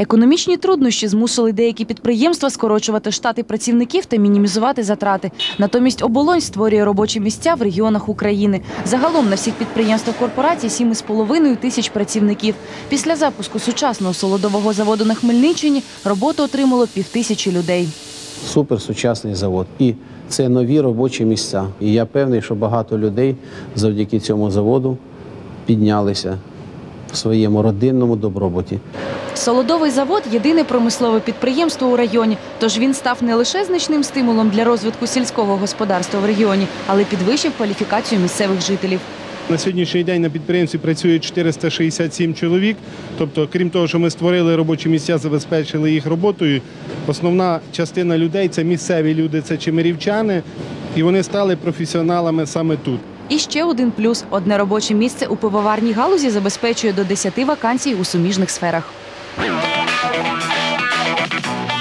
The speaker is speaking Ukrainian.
Економічні труднощі змусили деякі підприємства скорочувати штати працівників та мінімізувати затрати. Натомість оболонь створює робочі місця в регіонах України. Загалом на всіх підприємствах корпорації 7,5 тисяч працівників. Після запуску сучасного солодового заводу на Хмельниччині роботу отримало півтисячі людей. суперсучасний завод. І це нові робочі місця. І я певний, що багато людей завдяки цьому заводу піднялися в своєму родинному добробуті. Солодовий завод єдине промислове підприємство у районі. Тож він став не лише значним стимулом для розвитку сільського господарства в регіоні, але й підвищив кваліфікацію місцевих жителів. На сьогоднішній день на підприємстві працює 467 чоловік. Тобто, крім того, що ми створили робочі місця, забезпечили їх роботою. Основна частина людей це місцеві люди, це чимирівчани, і вони стали професіоналами саме тут. І ще один плюс: одне робоче місце у пивоварній галузі забезпечує до 10 вакансій у суміжних сферах.